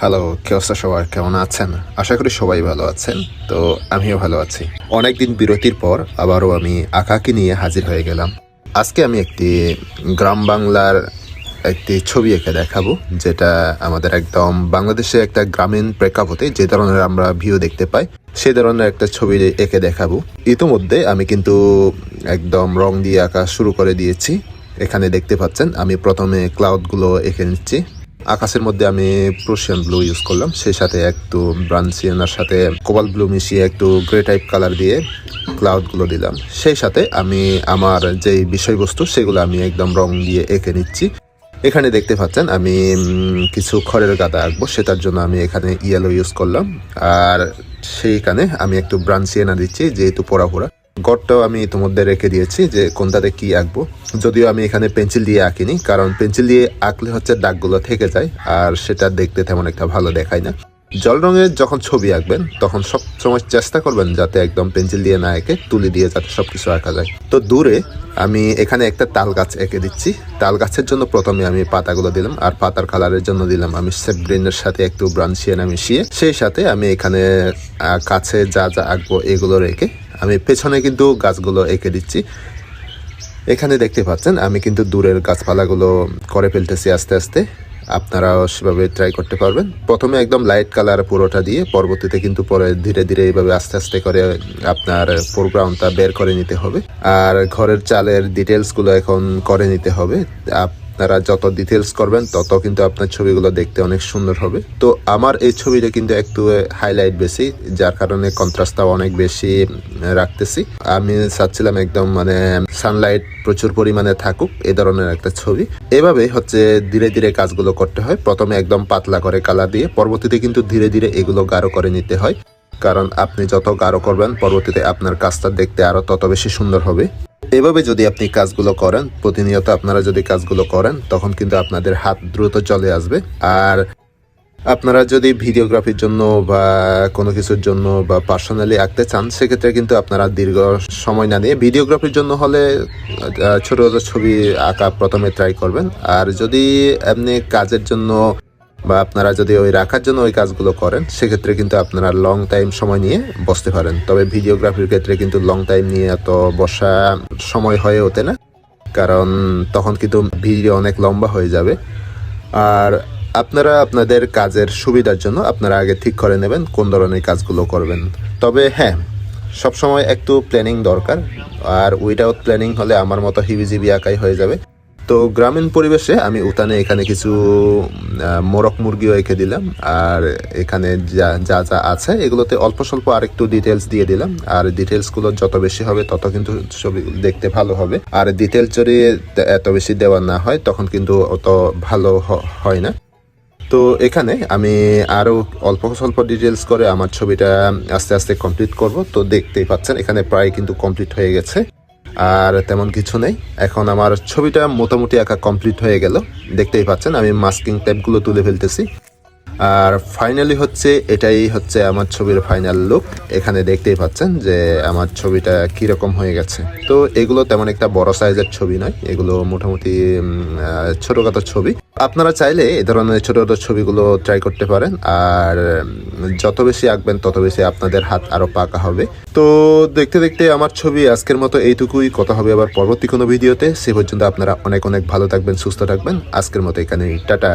Hello কে অবস্থা সবাই কেমন আছেন? আশা করি সবাই ভালো আছেন। তো আমিও ভালো আছি। অনেকদিন বিরতির পর আবারও আমি আঁকাকে নিয়ে হাজির হয়ে গেলাম। আজকে আমি একটি গ্রাম বাংলার একটি ছবি এঁকে দেখাবো, যেটা আমাদের একদম বাংলাদেশে একটা গ্রামীণ প্রেক্ষাপটে যে ধরনের আমরা ভিউ দেখতে পাই, সে ধরনের একটা ছবি এঁকে দেখাবো। ইতোমধ্যে আমি কিন্তু একদম রং দিয়ে আঁকা শুরু করে দিয়েছি। এখানে দেখতে পাচ্ছেন, আমি প্রথমে ক্লাউডগুলো এঁকে নিচ্ছি। আকাশের মধ্যে আমি প্রোশিয়ান ব্লু ইউজ করলাম। সেই সাথে একটু ব্রানসিয়ানার সাথে কোবাল ব্লু মিশিয়ে একটু গ্রে টাইপ কালার দিয়ে ক্লাউডগুলো দিলাম। সেই সাথে আমি আমার যেই বিষয়বস্তু, সেগুলো আমি একদম রং দিয়ে এঁকে নিচ্ছি। এখানে দেখতে পাচ্ছেন আমি কিছু খড়ের গাদা আঁকবো। সেটার জন্য আমি এখানে ইয়েলো ইউজ করলাম। আর সেইখানে আমি একটু ব্রানসিয়ানা দিচ্ছি, যেহেতু পোড়া পোড়া গড়টাও আমি ইতিমধ্যে রেখে দিয়েছি যে কোনটাতে কি আঁকবো। যদিও আমি এখানে পেন্সিল দিয়ে আঁকিনি, কারণ পেন্সিল দিয়ে আঁকলে হচ্ছে দাগগুলো থেকে যায়, আর সেটা দেখতে তেমন একটা ভালো দেখায় না। জল রঙের যখন ছবি আঁকবেন, তখন সব সময় চেষ্টা করবেন যাতে একদম পেন্সিল দিয়ে না এঁকে, তুলি দিয়ে যাতে সবকিছু আঁকা যায়। তো দূরে আমি এখানে একটা তাল গাছ এঁকে দিচ্ছি। তাল গাছের জন্য প্রথমে আমি পাতাগুলো দিলাম, আর পাতার কালারের জন্য দিলাম আমি সেফ গ্রিনের সাথে একটু ব্রাউনশিয়ানা মিশিয়ে, সেই সাথে আমি এখানে কাছে যা যা আঁকবো এগুলো রেখে আমি পেছনে কিন্তু গাছগুলো এঁকে দিচ্ছি। এখানে দেখতে পাচ্ছেন, আমি কিন্তু দূরের গাছপালাগুলো করে ফেলতেছি আস্তে আস্তে। আপনারাও সেভাবে ট্রাই করতে পারবেন। প্রথমে একদম লাইট কালার পুরোটা দিয়ে, পরবর্তীতে কিন্তু পরে ধীরে ধীরে এইভাবে আস্তে আস্তে করে আপনার ফোরগ্রাউন্ডটা বের করে নিতে হবে। আর ঘরের চালের ডিটেলসগুলো এখন করে নিতে হবে। আপনারা যত ডিটেলস করবেন, তত কিন্তু আপনার ছবিগুলো দেখতে অনেক সুন্দর হবে। তো আমার এই ছবিটা কিন্তু একটু হাইলাইট বেশি, যার কারণে কন্ট্রাস্টটাও অনেক বেশি রাখতেছি। আমি চাচ্ছিলাম একদম মানে সানলাইট প্রচুর পরিমাণে থাকুক, এ ধরনের একটা ছবি। এভাবে হচ্ছে ধীরে ধীরে কাজগুলো করতে হয়। প্রথমে একদম পাতলা করে কালার দিয়ে, পরবর্তীতে কিন্তু ধীরে ধীরে এগুলো গাঢ় করে নিতে হয়। কারণ আপনি যত গাঢ় করবেন, পরবর্তীতে আপনার কাজটা দেখতে আরও তত বেশি সুন্দর হবে। এভাবে যদি আপনি কাজগুলো করেন, প্রতিনিয়ত আপনারা যদি কাজগুলো করেন, তখন কিন্তু আপনাদের হাত দ্রুত চলে আসবে। আর আপনারা যদি ভিডিওগ্রাফির জন্য বা কোনো কিছুর জন্য বা পার্সোনালি আঁকতে চান, সেক্ষেত্রে কিন্তু আপনারা দীর্ঘ সময় না নিয়ে ভিডিওগ্রাফির জন্য হলে ছোট ছোট ছবি আঁকা প্রথমে ট্রাই করবেন। আর যদি এমনি কাজের জন্য বা আপনারা যদি ওই রাখার জন্য ওই কাজগুলো করেন, সেক্ষেত্রে কিন্তু আপনারা লং টাইম সময় নিয়ে বসতে পারেন। তবে ভিডিওগ্রাফির ক্ষেত্রে কিন্তু লং টাইম নিয়ে এত বসা সময় হয়ে ওঠে না। কারণ তখন কিন্তু ভিডিও অনেক লম্বা হয়ে যাবে। আর আপনারা আপনাদের কাজের সুবিধার জন্য আপনারা আগে ঠিক করে নেবেন কোন ধরনের কাজগুলো করবেন। তবে হ্যাঁ সবসময় একটু প্ল্যানিং দরকার। আর উইদাউট প্ল্যানিং হলে আমার মতো হিবিজিবি আঁকাই হয়ে যাবে। তো গ্রামীণ পরিবেশে আমি উঠানে এখানে কিছু মোরগ মুরগিও এঁকে দিলাম। আর এখানে যা যা যা আছে, এগুলোতে অল্প স্বল্প আরেকটু ডিটেলস দিয়ে দিলাম। আর ডিটেলসগুলো যত বেশি হবে, তত কিন্তু ছবি দেখতে ভালো হবে। আর ডিটেলস যদি এত বেশি দেওয়া না হয়, তখন কিন্তু অত ভালো হয় না। তো এখানে আমি আরও অল্প স্বল্প ডিটেলস করে আমার ছবিটা আস্তে আস্তে কমপ্লিট করব। তো দেখতেই পাচ্ছেন, এখানে প্রায় কিন্তু কমপ্লিট হয়ে গেছে। আর তেমন কিছু নেই। এখন আমার ছবিটা মোটামুটি আঁকা কমপ্লিট হয়ে গেল। দেখতেই পাচ্ছেন, আমি মাস্কিং ট্যাপগুলো তুলে ফেলতেছি। আর ফাইনালি হচ্ছে, এটাই হচ্ছে আমার ছবির ফাইনাল লুক এখানে দেখতেই পাচ্ছেন যে আমার ছবিটা কীরকম হয়ে গেছে। তো এগুলো তেমন একটা বড় সাইজের ছবি নয়, এগুলো মোটামুটি ছোটখাটো ছবি। আপনারা চাইলে এ ধরনের ছোট ছোট ছবিগুলো ট্রাই করতে পারেন। আর যত বেশি আঁকবেন, তত বেশি আপনাদের হাত আরও পাকা হবে। তো দেখতে দেখতে আমার ছবি আজকের মতো এইটুকুই। কথা হবে আবার পরবর্তী কোনো ভিডিওতে। সে পর্যন্ত আপনারা অনেক অনেক ভালো থাকবেন, সুস্থ থাকবেন। আজকের মতো এখানে টাটা।